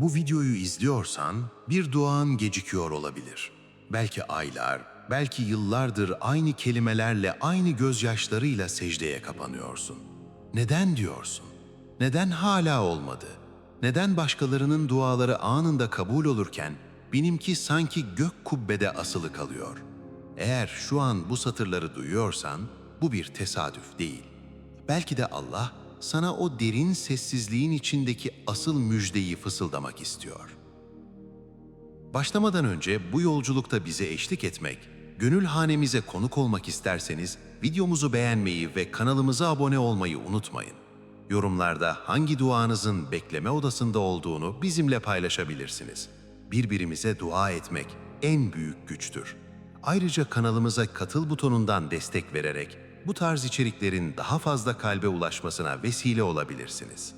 Bu videoyu izliyorsan bir duan gecikiyor olabilir. Belki aylar, belki yıllardır aynı kelimelerle, aynı gözyaşlarıyla secdeye kapanıyorsun. Neden diyorsun? Neden hala olmadı? Neden başkalarının duaları anında kabul olurken benimki sanki gök kubbede asılı kalıyor? Eğer şu an bu satırları duyuyorsan bu bir tesadüf değil. Belki de Allah sana o derin sessizliğin içindeki asıl müjdeyi fısıldamak istiyor. Başlamadan önce bu yolculukta bize eşlik etmek, gönül hanemize konuk olmak isterseniz videomuzu beğenmeyi ve kanalımıza abone olmayı unutmayın. Yorumlarda hangi duanızın bekleme odasında olduğunu bizimle paylaşabilirsiniz. Birbirimize dua etmek en büyük güçtür. Ayrıca kanalımıza katıl butonundan destek vererek bu tarz içeriklerin daha fazla kalbe ulaşmasına vesile olabilirsiniz.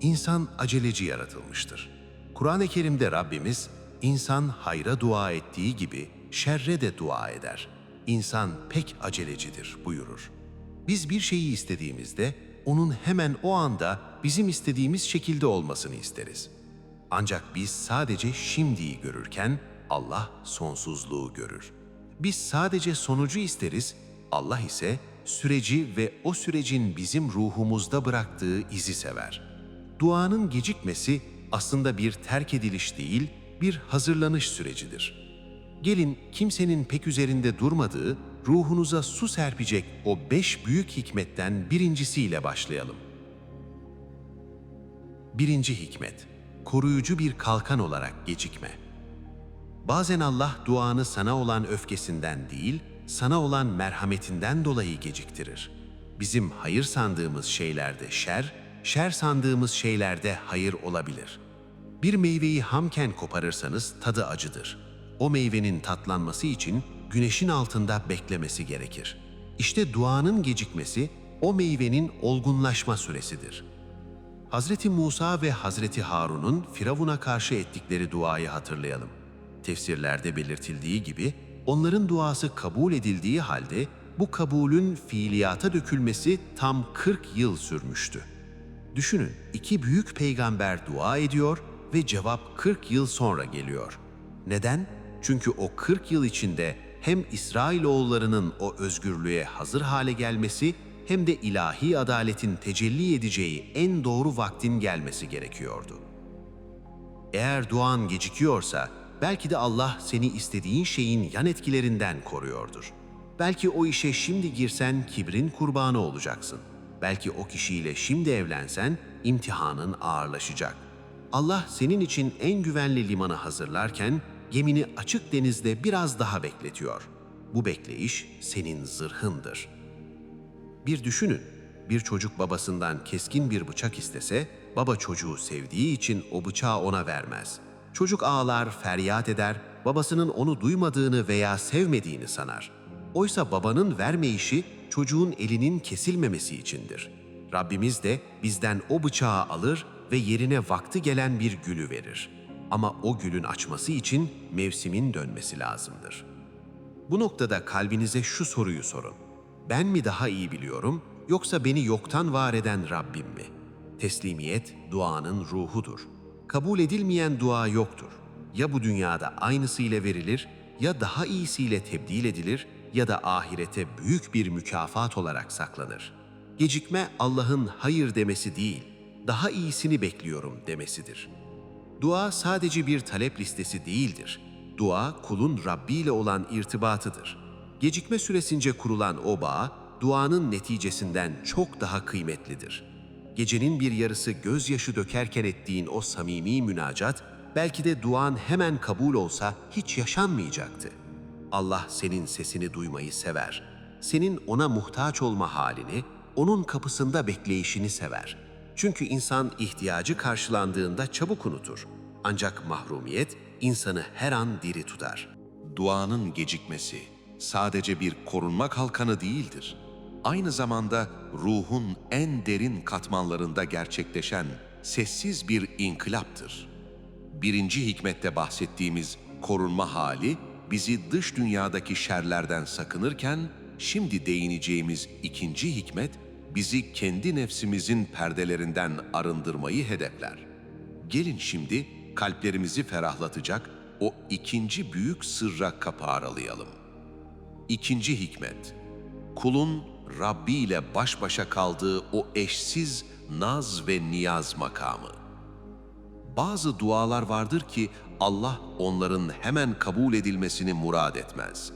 İnsan aceleci yaratılmıştır. Kur'an-ı Kerim'de Rabbimiz, insan hayra dua ettiği gibi şerre de dua eder. İnsan pek acelecidir buyurur. Biz bir şeyi istediğimizde onun hemen o anda bizim istediğimiz şekilde olmasını isteriz. Ancak biz sadece şimdiyi görürken Allah sonsuzluğu görür. Biz sadece sonucu isteriz, Allah ise süreci ve o sürecin bizim ruhumuzda bıraktığı izi sever. Duanın gecikmesi aslında bir terk ediliş değil, bir hazırlanış sürecidir. Gelin kimsenin pek üzerinde durmadığı, ruhunuza su serpecek o beş büyük hikmetten birincisiyle başlayalım. Birinci hikmet, koruyucu bir kalkan olarak gecikme. Bazen Allah duanı sana olan öfkesinden değil, sana olan merhametinden dolayı geciktirir. Bizim hayır sandığımız şeylerde şer, şer sandığımız şeylerde hayır olabilir. Bir meyveyi hamken koparırsanız tadı acıdır. O meyvenin tatlanması için güneşin altında beklemesi gerekir. İşte duanın gecikmesi o meyvenin olgunlaşma süresidir. Hazreti Musa ve Hazreti Harun'un Firavun'a karşı ettikleri duayı hatırlayalım. Tefsirlerde belirtildiği gibi onların duası kabul edildiği halde bu kabulün fiiliyata dökülmesi tam 40 yıl sürmüştü. Düşünün, iki büyük peygamber dua ediyor ve cevap 40 yıl sonra geliyor. Neden? Çünkü o 40 yıl içinde hem İsrailoğullarının o özgürlüğe hazır hale gelmesi hem de ilahi adaletin tecelli edeceği en doğru vaktin gelmesi gerekiyordu. Eğer duan gecikiyorsa belki de Allah seni istediğin şeyin yan etkilerinden koruyordur. Belki o işe şimdi girsen kibrin kurbanı olacaksın. Belki o kişiyle şimdi evlensen imtihanın ağırlaşacak. Allah senin için en güvenli limanı hazırlarken gemini açık denizde biraz daha bekletiyor. Bu bekleyiş senin zırhındır. Bir düşünün, bir çocuk babasından keskin bir bıçak istese, baba çocuğu sevdiği için o bıçağı ona vermez. Çocuk ağlar, feryat eder, babasının onu duymadığını veya sevmediğini sanar. Oysa babanın vermeyişi çocuğun elinin kesilmemesi içindir. Rabbimiz de bizden o bıçağı alır ve yerine vakti gelen bir gülü verir. Ama o gülün açması için mevsimin dönmesi lazımdır. Bu noktada kalbinize şu soruyu sorun. Ben mi daha iyi biliyorum yoksa beni yoktan var eden Rabbim mi? Teslimiyet duanın ruhudur. Kabul edilmeyen dua yoktur. Ya bu dünyada aynısıyla verilir ya daha iyisiyle tebdil edilir ya da ahirete büyük bir mükafat olarak saklanır. Gecikme Allah'ın hayır demesi değil, daha iyisini bekliyorum demesidir. Dua sadece bir talep listesi değildir. Dua kulun Rabbi ile olan irtibatıdır. Gecikme süresince kurulan o bağ, duanın neticesinden çok daha kıymetlidir. Gecenin bir yarısı gözyaşı dökerken ettiğin o samimi münacat, belki de duan hemen kabul olsa hiç yaşanmayacaktı. Allah senin sesini duymayı sever. Senin ona muhtaç olma halini, onun kapısında bekleyişini sever. Çünkü insan ihtiyacı karşılandığında çabuk unutur. Ancak mahrumiyet insanı her an diri tutar. Duanın gecikmesi sadece bir korunma kalkanı değildir. Aynı zamanda ruhun en derin katmanlarında gerçekleşen sessiz bir inkılaptır. Birinci hikmette bahsettiğimiz korunma hali bizi dış dünyadaki şerlerden sakınırken, şimdi değineceğimiz ikinci hikmet bizi kendi nefsimizin perdelerinden arındırmayı hedefler. Gelin şimdi kalplerimizi ferahlatacak o ikinci büyük sırra kapı aralayalım. İkinci hikmet, kulun Rabbi ile baş başa kaldığı o eşsiz naz ve niyaz makamı. Bazı dualar vardır ki Allah onların hemen kabul edilmesini murad etmez.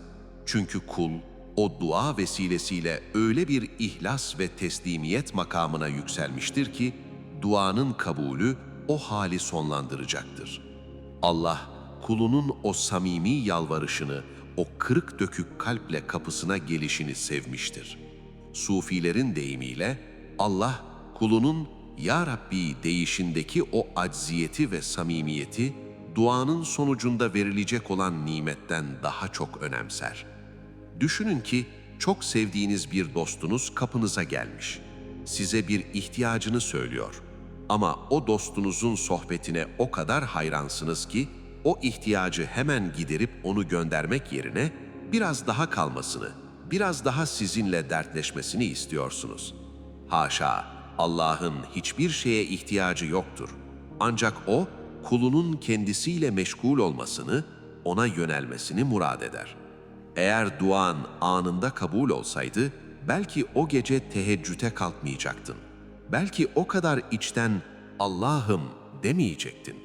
Çünkü kul o dua vesilesiyle öyle bir ihlas ve teslimiyet makamına yükselmiştir ki duanın kabulü o hali sonlandıracaktır. Allah kulunun o samimi yalvarışını, o kırık dökük kalple kapısına gelişini sevmiştir. Sufilerin deyimiyle Allah kulunun Ya Rabbi deyişindeki o acziyeti ve samimiyeti duanın sonucunda verilecek olan nimetten daha çok önemser. Düşünün ki çok sevdiğiniz bir dostunuz kapınıza gelmiş. Size bir ihtiyacını söylüyor. Ama o dostunuzun sohbetine o kadar hayransınız ki o ihtiyacı hemen giderip onu göndermek yerine biraz daha kalmasını, biraz daha sizinle dertleşmesini istiyorsunuz. Haşa, Allah'ın hiçbir şeye ihtiyacı yoktur. Ancak o, kulunun kendisiyle meşgul olmasını, ona yönelmesini murad eder. Eğer duan anında kabul olsaydı, belki o gece teheccüde kalkmayacaktın. Belki o kadar içten Allah'ım demeyecektin.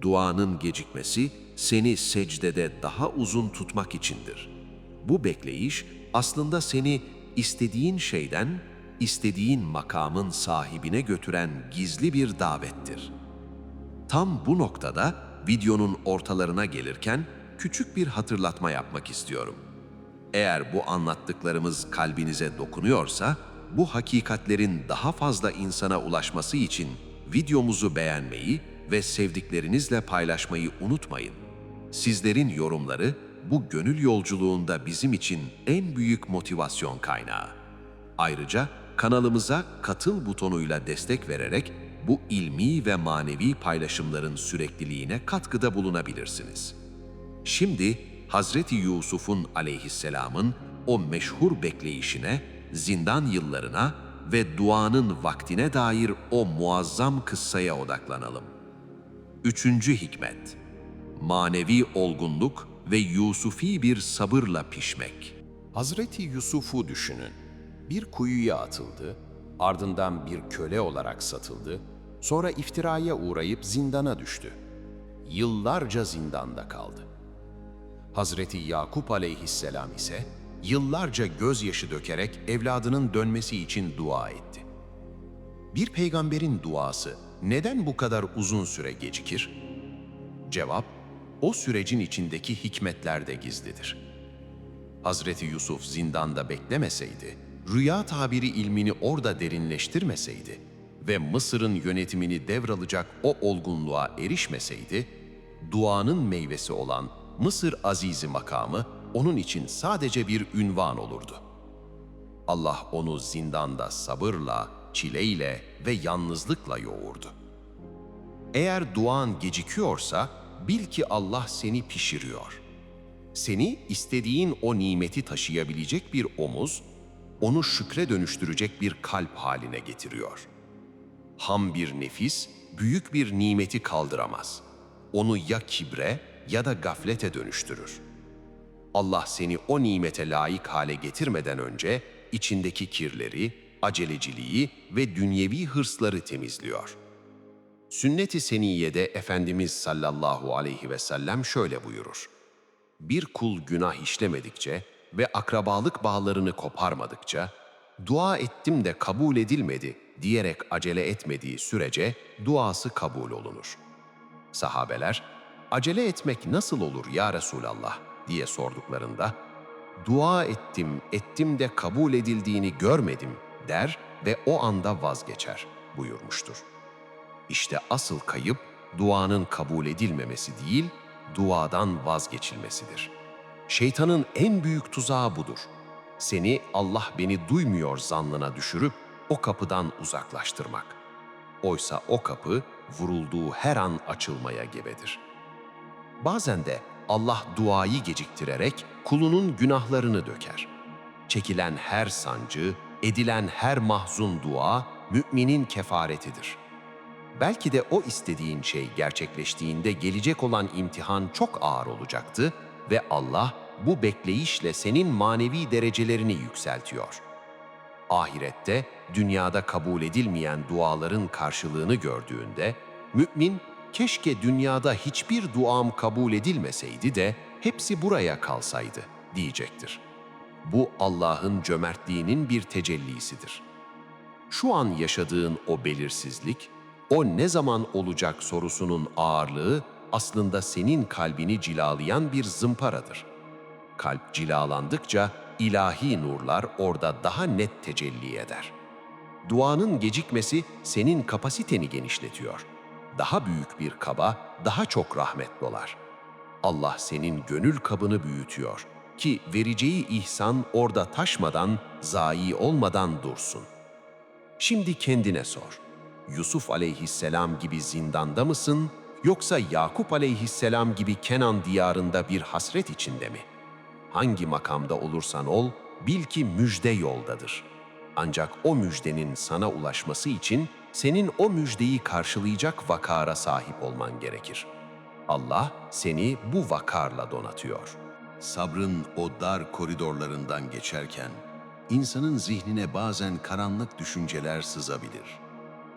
Duanın gecikmesi seni secdede daha uzun tutmak içindir. Bu bekleyiş aslında seni istediğin şeyden, istediğin makamın sahibine götüren gizli bir davettir. Tam bu noktada videonun ortalarına gelirken küçük bir hatırlatma yapmak istiyorum. Eğer bu anlattıklarımız kalbinize dokunuyorsa, bu hakikatlerin daha fazla insana ulaşması için videomuzu beğenmeyi ve sevdiklerinizle paylaşmayı unutmayın. Sizlerin yorumları bu gönül yolculuğunda bizim için en büyük motivasyon kaynağı. Ayrıca kanalımıza katıl butonuyla destek vererek bu ilmi ve manevi paylaşımların sürekliliğine katkıda bulunabilirsiniz. Şimdi Hazreti Yusuf'un aleyhisselamın o meşhur bekleyişine, zindan yıllarına ve duanın vaktine dair o muazzam kıssaya odaklanalım. Üçüncü hikmet, manevi olgunluk ve Yusufi bir sabırla pişmek. Hazreti Yusuf'u düşünün. Bir kuyuya atıldı, ardından bir köle olarak satıldı, sonra iftiraya uğrayıp zindana düştü. Yıllarca zindanda kaldı. Hazreti Yakup aleyhisselam ise yıllarca gözyaşı dökerek evladının dönmesi için dua etti. Bir peygamberin duası neden bu kadar uzun süre gecikir? Cevap, o sürecin içindeki hikmetlerde gizlidir. Hazreti Yusuf zindanda beklemeseydi, rüya tabiri ilmini orada derinleştirmeseydi ve Mısır'ın yönetimini devralacak o olgunluğa erişmeseydi, duanın meyvesi olan Mısır azizi makamı onun için sadece bir ünvan olurdu. Allah onu zindanda sabırla, çileyle ve yalnızlıkla yoğurdu. Eğer duan gecikiyorsa bil ki Allah seni pişiriyor. Seni istediğin o nimeti taşıyabilecek bir omuz, onu şükre dönüştürecek bir kalp haline getiriyor. Ham bir nefis büyük bir nimeti kaldıramaz. Onu ya kibre ya da gaflete dönüştürür. Allah seni o nimete layık hale getirmeden önce içindeki kirleri, aceleciliği ve dünyevi hırsları temizliyor. Sünnet-i Seniyye'de Efendimiz sallallahu aleyhi ve sellem şöyle buyurur. Bir kul günah işlemedikçe ve akrabalık bağlarını koparmadıkça, dua ettim de kabul edilmedi diyerek acele etmediği sürece duası kabul olunur. Sahabeler, acele etmek nasıl olur ya Resulallah diye sorduklarında, dua ettim, ettim de kabul edildiğini görmedim der ve o anda vazgeçer buyurmuştur. İşte asıl kayıp duanın kabul edilmemesi değil, duadan vazgeçilmesidir. Şeytanın en büyük tuzağı budur. Seni Allah beni duymuyor zannına düşürüp o kapıdan uzaklaştırmak. Oysa o kapı vurulduğu her an açılmaya gebedir. Bazen de Allah duayı geciktirerek kulunun günahlarını döker. Çekilen her sancı, edilen her mahzun dua müminin kefaretidir. Belki de o istediğin şey gerçekleştiğinde gelecek olan imtihan çok ağır olacaktı ve Allah bu bekleyişle senin manevi derecelerini yükseltiyor. Ahirette dünyada kabul edilmeyen duaların karşılığını gördüğünde mümin keşke dünyada hiçbir duam kabul edilmeseydi de hepsi buraya kalsaydı diyecektir. Bu Allah'ın cömertliğinin bir tecellisidir. Şu an yaşadığın o belirsizlik, o ne zaman olacak sorusunun ağırlığı aslında senin kalbini cilalayan bir zımparadır. Kalp cilalandıkça ilahi nurlar orada daha net tecelli eder. Duanın gecikmesi senin kapasiteni genişletiyor. Daha büyük bir kaba daha çok rahmet dolar. Allah senin gönül kabını büyütüyor ki vereceği ihsan orada taşmadan, zayi olmadan dursun. Şimdi kendine sor. Yusuf aleyhisselam gibi zindanda mısın yoksa Yakup aleyhisselam gibi Kenan diyarında bir hasret içinde mi? Hangi makamda olursan ol, bil ki müjde yoldadır. Ancak o müjdenin sana ulaşması için senin o müjdeyi karşılayacak vakara sahip olman gerekir. Allah seni bu vakarla donatıyor. Sabrın o dar koridorlarından geçerken, insanın zihnine bazen karanlık düşünceler sızabilir.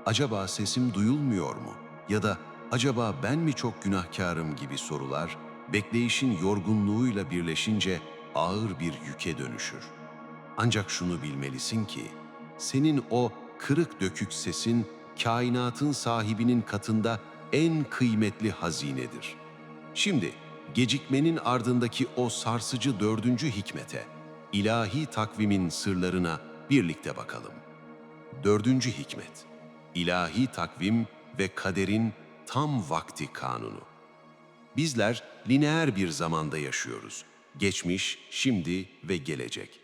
Acaba sesim duyulmuyor mu? Ya da acaba ben mi çok günahkarım gibi sorular, bekleyişin yorgunluğuyla birleşince ağır bir yüke dönüşür. Ancak şunu bilmelisin ki, senin o kırık dökük sesin, kainatın sahibinin katında en kıymetli hazinedir. Şimdi gecikmenin ardındaki o sarsıcı dördüncü hikmete, ilahi takvimin sırlarına birlikte bakalım. Dördüncü hikmet, ilahi takvim ve kaderin tam vakti kanunu. Bizler lineer bir zamanda yaşıyoruz. Geçmiş, şimdi ve gelecek.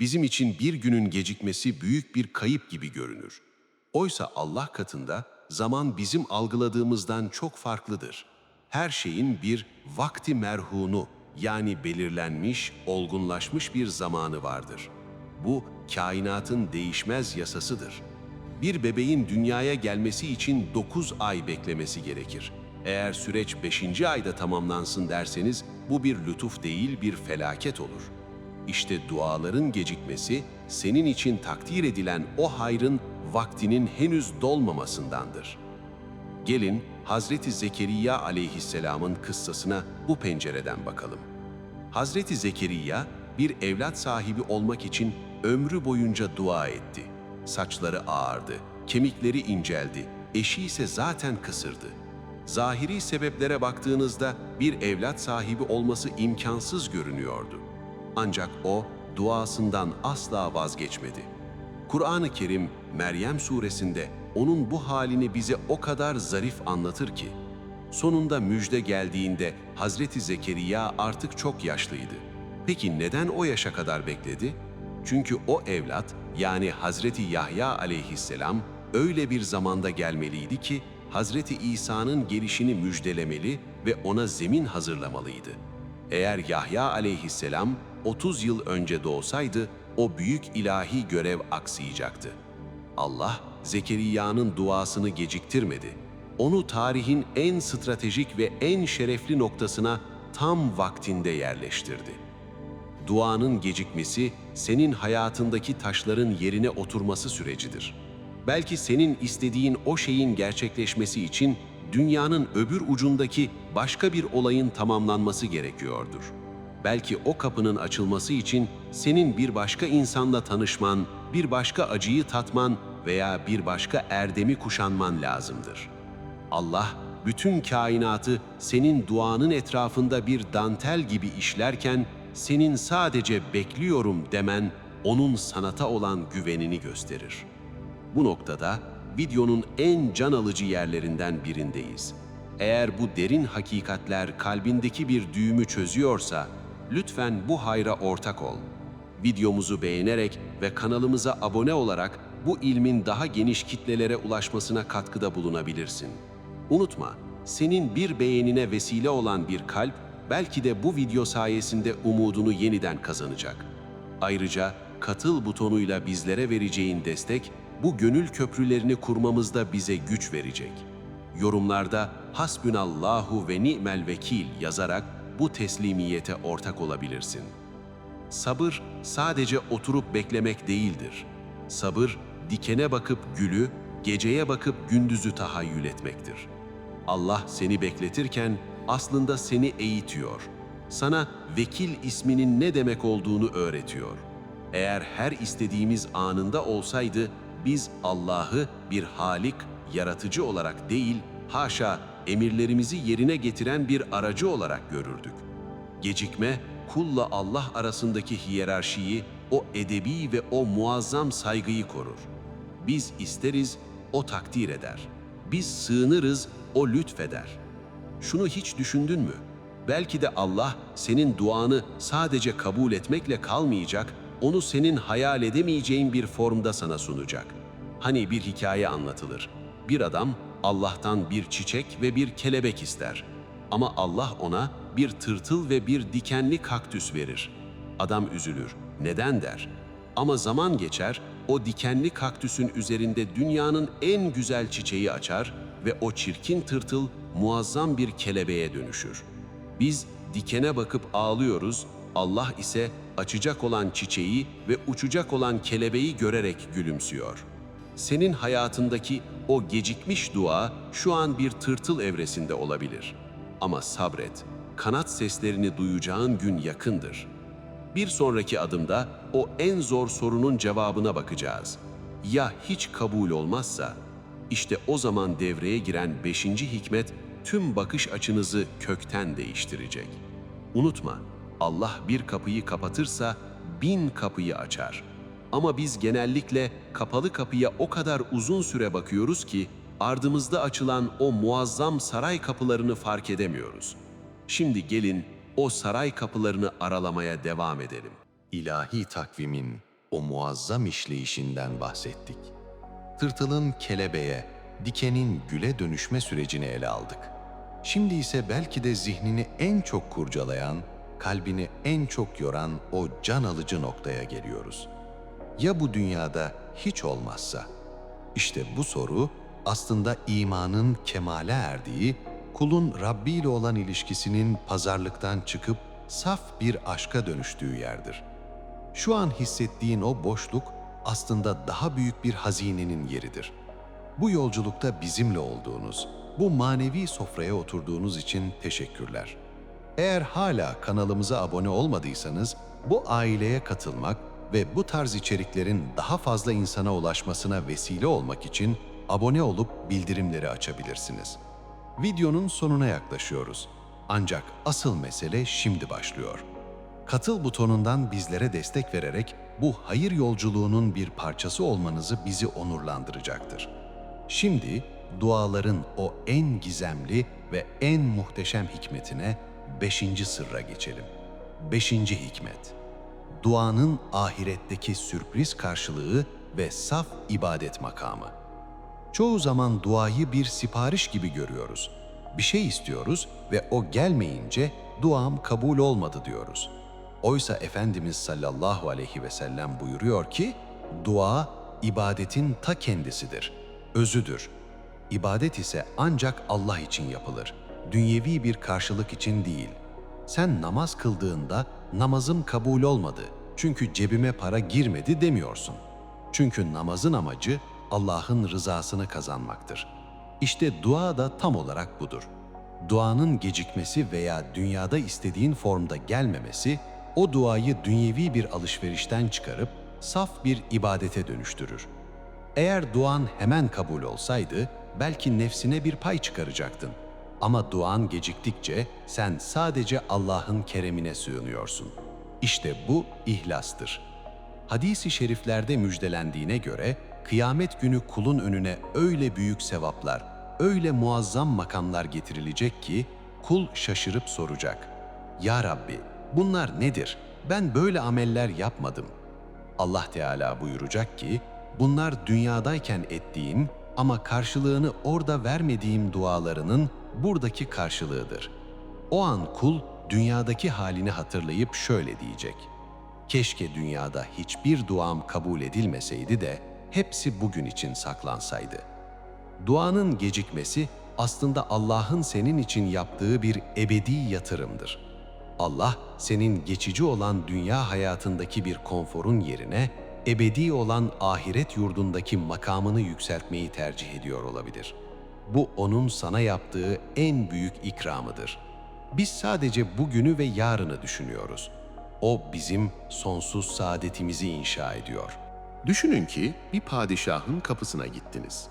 Bizim için bir günün gecikmesi büyük bir kayıp gibi görünür. Oysa Allah katında zaman bizim algıladığımızdan çok farklıdır. Her şeyin bir vakti merhunu yani belirlenmiş, olgunlaşmış bir zamanı vardır. Bu kainatın değişmez yasasıdır. Bir bebeğin dünyaya gelmesi için 9 ay beklemesi gerekir. Eğer süreç 5. ayda tamamlansın derseniz bu bir lütuf değil bir felaket olur. İşte duaların gecikmesi senin için takdir edilen o hayrın vaktinin henüz dolmamasındandır. Gelin Hazreti Zekeriya aleyhisselamın kıssasına bu pencereden bakalım. Hazreti Zekeriya bir evlat sahibi olmak için ömrü boyunca dua etti. Saçları ağardı, kemikleri inceldi, eşi ise zaten kısırdı. Zahiri sebeplere baktığınızda bir evlat sahibi olması imkansız görünüyordu. Ancak o duasından asla vazgeçmedi. Kur'an-ı Kerim Meryem suresinde onun bu halini bize o kadar zarif anlatır ki, sonunda müjde geldiğinde Hazreti Zekeriya artık çok yaşlıydı. Peki neden o yaşa kadar bekledi? Çünkü o evlat yani Hazreti Yahya aleyhisselam öyle bir zamanda gelmeliydi ki Hazreti İsa'nın gelişini müjdelemeli ve ona zemin hazırlamalıydı. Eğer Yahya aleyhisselam 30 yıl önce doğsaydı o büyük ilahi görev aksayacaktı. Allah Zekeriya'nın duasını geciktirmedi. Onu tarihin en stratejik ve en şerefli noktasına tam vaktinde yerleştirdi. Duanın gecikmesi senin hayatındaki taşların yerine oturması sürecidir. Belki senin istediğin o şeyin gerçekleşmesi için dünyanın öbür ucundaki başka bir olayın tamamlanması gerekiyordur. Belki o kapının açılması için senin bir başka insanla tanışman, bir başka acıyı tatman veya bir başka erdemi kuşanman lazımdır. Allah bütün kainatı senin duanın etrafında bir dantel gibi işlerken senin sadece bekliyorum demen onun sanata olan güvenini gösterir. Bu noktada videonun en can alıcı yerlerinden birindeyiz. Eğer bu derin hakikatler kalbindeki bir düğümü çözüyorsa lütfen bu hayra ortak ol. Videomuzu beğenerek ve kanalımıza abone olarak bu ilmin daha geniş kitlelere ulaşmasına katkıda bulunabilirsin. Unutma, senin bir beğenine vesile olan bir kalp belki de bu video sayesinde umudunu yeniden kazanacak. Ayrıca katıl butonuyla bizlere vereceğin destek bu gönül köprülerini kurmamızda bize güç verecek. Yorumlarda hasbünallahu ve ni'mel vekil yazarak bu teslimiyete ortak olabilirsin. Sabır sadece oturup beklemek değildir. Sabır dikene bakıp gülü, geceye bakıp gündüzü tahayyül etmektir. Allah seni bekletirken aslında seni eğitiyor. Sana vekil isminin ne demek olduğunu öğretiyor. Eğer her istediğimiz anında olsaydı biz Allah'ı bir halik, yaratıcı olarak değil, haşa emirlerimizi yerine getiren bir aracı olarak görürdük. Gecikme, kulla Allah arasındaki hiyerarşiyi, o edebi ve o muazzam saygıyı korur. Biz isteriz, o takdir eder. Biz sığınırız, o lütfeder. Şunu hiç düşündün mü? Belki de Allah senin duanı sadece kabul etmekle kalmayacak, onu senin hayal edemeyeceğin bir formda sana sunacak. Hani bir hikaye anlatılır. Bir adam Allah'tan bir çiçek ve bir kelebek ister. Ama Allah ona bir tırtıl ve bir dikenli kaktüs verir. Adam üzülür. Neden der? Ama zaman geçer, o dikenli kaktüsün üzerinde dünyanın en güzel çiçeği açar ve o çirkin tırtıl muazzam bir kelebeğe dönüşür. Biz dikene bakıp ağlıyoruz, Allah ise açacak olan çiçeği ve uçacak olan kelebeği görerek gülümsüyor. Senin hayatındaki o gecikmiş dua şu an bir tırtıl evresinde olabilir. Ama sabret, kanat seslerini duyacağın gün yakındır. Bir sonraki adımda o en zor sorunun cevabına bakacağız. Ya hiç kabul olmazsa? İşte o zaman devreye giren beşinci hikmet tüm bakış açınızı kökten değiştirecek. Unutma, Allah bir kapıyı kapatırsa bin kapıyı açar. Ama biz genellikle kapalı kapıya o kadar uzun süre bakıyoruz ki ardımızda açılan o muazzam saray kapılarını fark edemiyoruz. Şimdi gelin o saray kapılarını aralamaya devam edelim. ilahi takvimin o muazzam işleyişinden bahsettik. Tırtılın kelebeğe, dikenin güle dönüşme sürecini ele aldık. Şimdi ise belki de zihnini en çok kurcalayan, kalbini en çok yoran o can alıcı noktaya geliyoruz. Ya bu dünyada hiç olmazsa? İşte bu soru aslında imanın kemale erdiği, kulun Rabbi ile olan ilişkisinin pazarlıktan çıkıp saf bir aşka dönüştüğü yerdir. Şu an hissettiğin o boşluk aslında daha büyük bir hazinenin yeridir. Bu yolculukta bizimle olduğunuz, bu manevi sofraya oturduğunuz için teşekkürler. Eğer hala kanalımıza abone olmadıysanız bu aileye katılmak ve bu tarz içeriklerin daha fazla insana ulaşmasına vesile olmak için abone olup bildirimleri açabilirsiniz. Videonun sonuna yaklaşıyoruz. Ancak asıl mesele şimdi başlıyor. Katıl butonundan bizlere destek vererek bu hayır yolculuğunun bir parçası olmanızı bizi onurlandıracaktır. Şimdi duaların o en gizemli ve en muhteşem hikmetine beşinci sırra geçelim. Beşinci hikmet. Duanın ahiretteki sürpriz karşılığı ve saf ibadet makamı. Çoğu zaman duayı bir sipariş gibi görüyoruz. Bir şey istiyoruz ve o gelmeyince duam kabul olmadı diyoruz. Oysa Efendimiz sallallahu aleyhi ve sellem buyuruyor ki, dua ibadetin ta kendisidir, özüdür. İbadet ise ancak Allah için yapılır, dünyevi bir karşılık için değil. Sen namaz kıldığında namazım kabul olmadı çünkü cebime para girmedi demiyorsun. Çünkü namazın amacı Allah'ın rızasını kazanmaktır. İşte dua da tam olarak budur. Duanın gecikmesi veya dünyada istediğin formda gelmemesi, o duayı dünyevi bir alışverişten çıkarıp saf bir ibadete dönüştürür. Eğer duan hemen kabul olsaydı, belki nefsine bir pay çıkaracaktın. Ama duan geciktikçe sen sadece Allah'ın keremine sığınıyorsun. İşte bu ihlastır. Hadis-i şeriflerde müjdelendiğine göre kıyamet günü kulun önüne öyle büyük sevaplar, öyle muazzam makamlar getirilecek ki kul şaşırıp soracak. Ya Rabbi bunlar nedir? Ben böyle ameller yapmadım. Allah Teala buyuracak ki bunlar dünyadayken ettiğim ama karşılığını orada vermediğim dualarının buradaki karşılığıdır. O an kul dünyadaki halini hatırlayıp şöyle diyecek. Keşke dünyada hiçbir duam kabul edilmeseydi de hepsi bugün için saklansaydı. Duanın gecikmesi aslında Allah'ın senin için yaptığı bir ebedi yatırımdır. Allah senin geçici olan dünya hayatındaki bir konforun yerine ebedi olan ahiret yurdundaki makamını yükseltmeyi tercih ediyor olabilir. Bu onun sana yaptığı en büyük ikramıdır. Biz sadece bugünü ve yarını düşünüyoruz. O bizim sonsuz saadetimizi inşa ediyor. Düşünün ki bir padişahın kapısına gittiniz.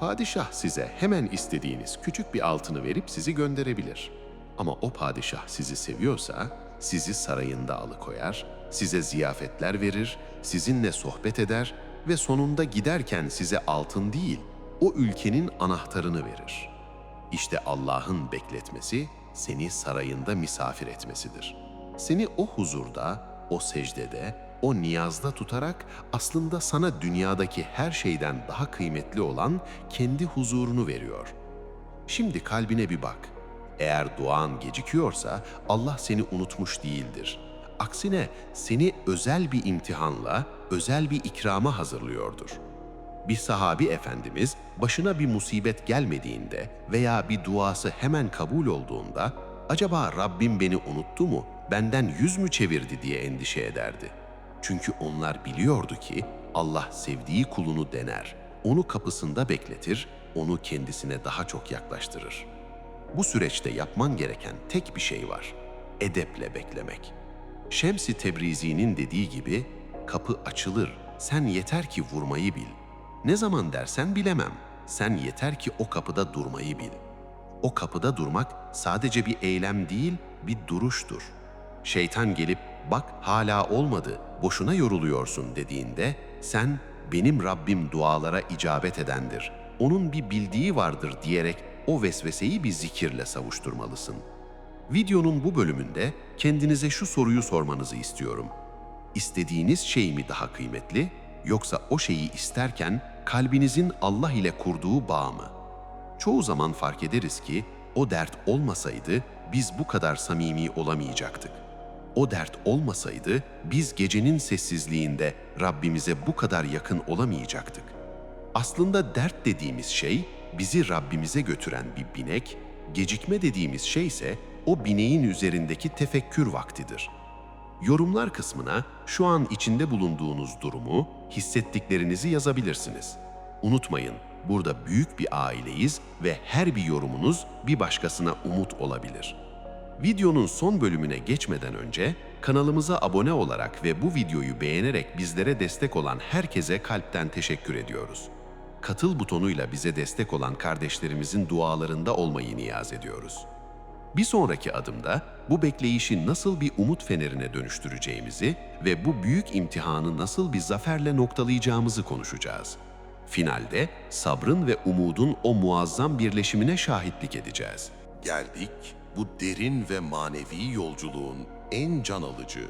Padişah size hemen istediğiniz küçük bir altını verip sizi gönderebilir. Ama o padişah sizi seviyorsa sizi sarayında alıkoyar, size ziyafetler verir, sizinle sohbet eder ve sonunda giderken size altın değil, o ülkenin anahtarını verir. İşte Allah'ın bekletmesi seni sarayında misafir etmesidir. Seni o huzurda, o secdede, o niyazda tutarak aslında sana dünyadaki her şeyden daha kıymetli olan kendi huzurunu veriyor. Şimdi kalbine bir bak. Eğer duan gecikiyorsa Allah seni unutmuş değildir. Aksine seni özel bir imtihanla, özel bir ikrama hazırlıyordur. Bir sahabi efendimiz başına bir musibet gelmediğinde veya bir duası hemen kabul olduğunda acaba Rabbim beni unuttu mu, benden yüz mü çevirdi diye endişe ederdi. Çünkü onlar biliyordu ki Allah sevdiği kulunu dener, onu kapısında bekletir, onu kendisine daha çok yaklaştırır. Bu süreçte yapman gereken tek bir şey var. Edeple beklemek. Şems-i Tebrizi'nin dediği gibi kapı açılır, sen yeter ki vurmayı bil. Ne zaman dersen bilemem. Sen yeter ki o kapıda durmayı bil. O kapıda durmak sadece bir eylem değil, bir duruştur. Şeytan gelip bak hala olmadı, boşuna yoruluyorsun dediğinde sen benim Rabbim dualara icabet edendir. Onun bir bildiği vardır diyerek o vesveseyi bir zikirle savuşturmalısın. Videonun bu bölümünde kendinize şu soruyu sormanızı istiyorum. İstediğiniz şey mi daha kıymetli yoksa o şeyi isterken kalbinizin Allah ile kurduğu bağ mı? Çoğu zaman fark ederiz ki o dert olmasaydı biz bu kadar samimi olamayacaktık. O dert olmasaydı biz gecenin sessizliğinde Rabbimize bu kadar yakın olamayacaktık. Aslında dert dediğimiz şey bizi Rabbimize götüren bir binek, gecikme dediğimiz şey ise o bineğin üzerindeki tefekkür vaktidir. Yorumlar kısmına şu an içinde bulunduğunuz durumu, hissettiklerinizi yazabilirsiniz. Unutmayın, burada büyük bir aileyiz ve her bir yorumunuz bir başkasına umut olabilir. Videonun son bölümüne geçmeden önce kanalımıza abone olarak ve bu videoyu beğenerek bizlere destek olan herkese kalpten teşekkür ediyoruz. Katıl butonuyla bize destek olan kardeşlerimizin dualarında olmayı niyaz ediyoruz. Bir sonraki adımda bu bekleyişi nasıl bir umut fenerine dönüştüreceğimizi ve bu büyük imtihanı nasıl bir zaferle noktalayacağımızı konuşacağız. Finalde sabrın ve umudun o muazzam birleşimine şahitlik edeceğiz. Geldik bu derin ve manevi yolculuğun en can alıcı,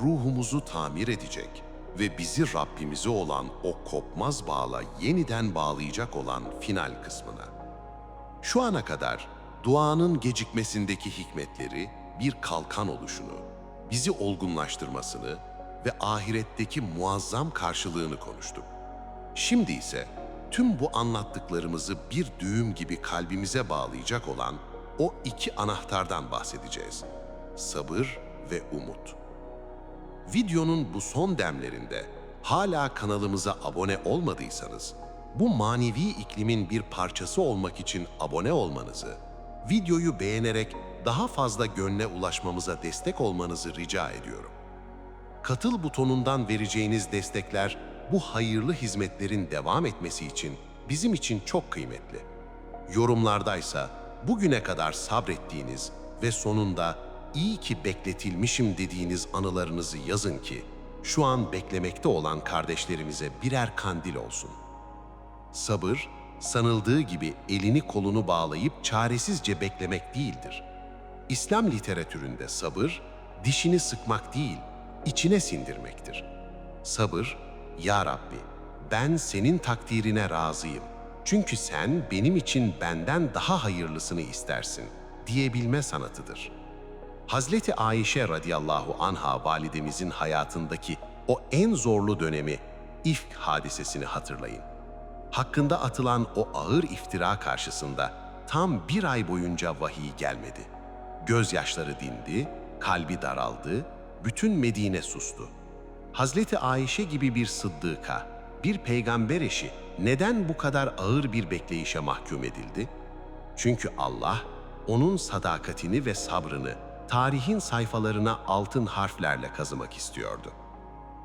ruhumuzu tamir edecek ve bizi Rabbimize olan o kopmaz bağla yeniden bağlayacak olan final kısmına. Şu ana kadar duanın gecikmesindeki hikmetleri, bir kalkan oluşunu, bizi olgunlaştırmasını ve ahiretteki muazzam karşılığını konuştuk. Şimdi ise tüm bu anlattıklarımızı bir düğüm gibi kalbimize bağlayacak olan o iki anahtardan bahsedeceğiz. Sabır ve umut. Videonun bu son demlerinde hala kanalımıza abone olmadıysanız, bu manevi iklimin bir parçası olmak için abone olmanızı, videoyu beğenerek daha fazla gönle ulaşmamıza destek olmanızı rica ediyorum. Katıl butonundan vereceğiniz destekler bu hayırlı hizmetlerin devam etmesi için bizim için çok kıymetli. Yorumlardaysa bugüne kadar sabrettiğiniz ve sonunda iyi ki bekletilmişim dediğiniz anılarınızı yazın ki şu an beklemekte olan kardeşlerimize birer kandil olsun. Sabır, sanıldığı gibi elini kolunu bağlayıp çaresizce beklemek değildir. İslam literatüründe sabır, dişini sıkmak değil, içine sindirmektir. Sabır, Ya Rabbi, ben senin takdirine razıyım. Çünkü sen benim için benden daha hayırlısını istersin diyebilme sanatıdır. Hazreti Ayşe radıyallahu anha validemizin hayatındaki o en zorlu dönemi ifk hadisesini hatırlayın hakkında atılan o ağır iftira karşısında tam bir ay boyunca vahiy gelmedi. Gözyaşları dindi, kalbi daraldı, bütün Medine sustu. Hazreti Ayşe gibi bir sıddıka, bir peygamber eşi neden bu kadar ağır bir bekleyişe mahkum edildi? Çünkü Allah onun sadakatini ve sabrını tarihin sayfalarına altın harflerle kazımak istiyordu.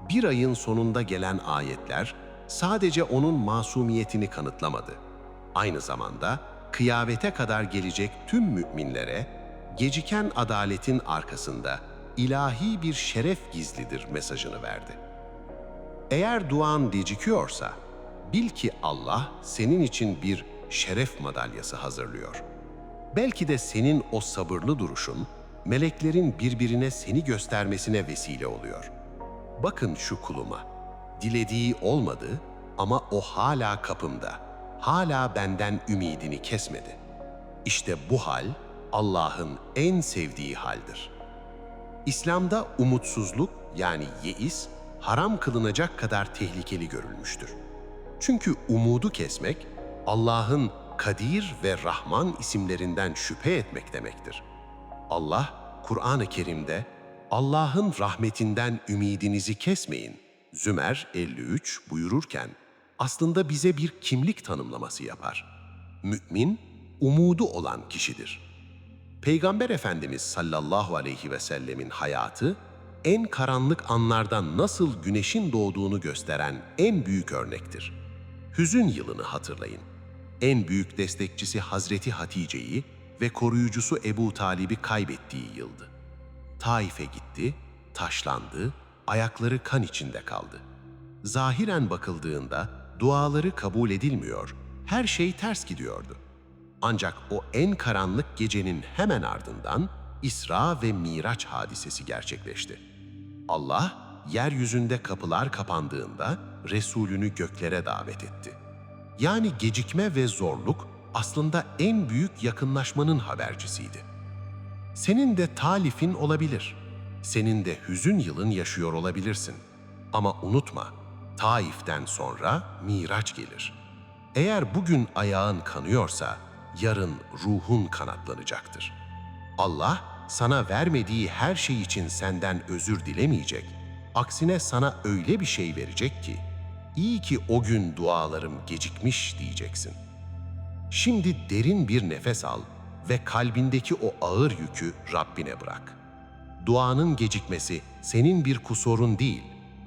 Bir ayın sonunda gelen ayetler sadece onun masumiyetini kanıtlamadı. Aynı zamanda kıyamete kadar gelecek tüm müminlere geciken adaletin arkasında ilahi bir şeref gizlidir mesajını verdi. Eğer duan gecikiyorsa, bil ki Allah senin için bir şeref madalyası hazırlıyor. Belki de senin o sabırlı duruşun, meleklerin birbirine seni göstermesine vesile oluyor. Bakın şu kuluma, dilediği olmadı ama o hala kapımda, hala benden ümidini kesmedi. İşte bu hal Allah'ın en sevdiği haldir.'' İslam'da umutsuzluk yani yeis haram kılınacak kadar tehlikeli görülmüştür. Çünkü umudu kesmek Allah'ın Kadir ve Rahman isimlerinden şüphe etmek demektir. Allah Kur'an-ı Kerim'de Allah'ın rahmetinden ümidinizi kesmeyin Zümer 53 buyururken aslında bize bir kimlik tanımlaması yapar. Mümin umudu olan kişidir. Peygamber Efendimiz sallallahu aleyhi ve sellemin hayatı, en karanlık anlardan nasıl güneşin doğduğunu gösteren en büyük örnektir. Hüzün yılını hatırlayın. En büyük destekçisi Hazreti Hatice'yi ve koruyucusu Ebu Talib'i kaybettiği yıldı. Taif'e gitti, taşlandı, ayakları kan içinde kaldı. Zahiren bakıldığında duaları kabul edilmiyor, her şey ters gidiyordu. Ancak o en karanlık gecenin hemen ardından İsra ve Miraç hadisesi gerçekleşti. Allah, yeryüzünde kapılar kapandığında Resulünü göklere davet etti. Yani gecikme ve zorluk aslında en büyük yakınlaşmanın habercisiydi. Senin de talifin olabilir. Senin de hüzün yılın yaşıyor olabilirsin. Ama unutma, Taif'ten sonra Miraç gelir. Eğer bugün ayağın kanıyorsa, yarın ruhun kanatlanacaktır. Allah sana vermediği her şey için senden özür dilemeyecek. Aksine sana öyle bir şey verecek ki, iyi ki o gün dualarım gecikmiş diyeceksin. Şimdi derin bir nefes al ve kalbindeki o ağır yükü Rabbine bırak. Duanın gecikmesi senin bir kusurun değil,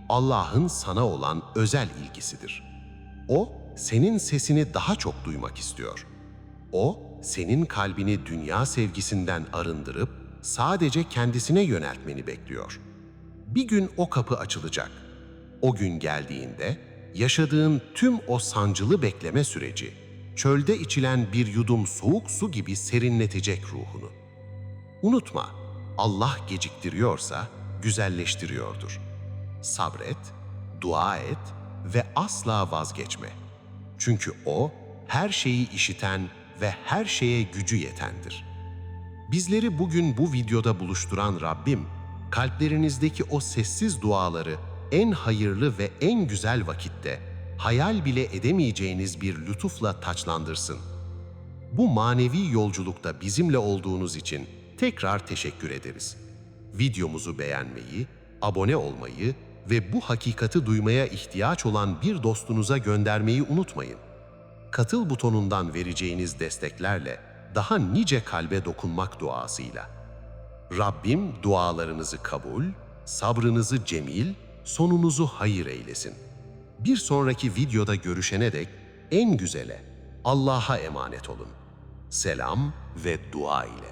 Allah'ın sana olan özel ilgisidir. O, senin sesini daha çok duymak istiyor. O, senin kalbini dünya sevgisinden arındırıp sadece kendisine yöneltmeni bekliyor. Bir gün o kapı açılacak. O gün geldiğinde yaşadığın tüm o sancılı bekleme süreci, çölde içilen bir yudum soğuk su gibi serinletecek ruhunu. Unutma, Allah geciktiriyorsa güzelleştiriyordur. Sabret, dua et ve asla vazgeçme. Çünkü O her şeyi işiten ve her şeye gücü yetendir. Bizleri bugün bu videoda buluşturan Rabbim, kalplerinizdeki o sessiz duaları en hayırlı ve en güzel vakitte, hayal bile edemeyeceğiniz bir lütufla taçlandırsın. Bu manevi yolculukta bizimle olduğunuz için tekrar teşekkür ederiz. Videomuzu beğenmeyi, abone olmayı ve bu hakikati duymaya ihtiyaç olan bir dostunuza göndermeyi unutmayın katıl butonundan vereceğiniz desteklerle daha nice kalbe dokunmak duasıyla. Rabbim dualarınızı kabul, sabrınızı cemil, sonunuzu hayır eylesin. Bir sonraki videoda görüşene dek en güzele Allah'a emanet olun. Selam ve dua ile.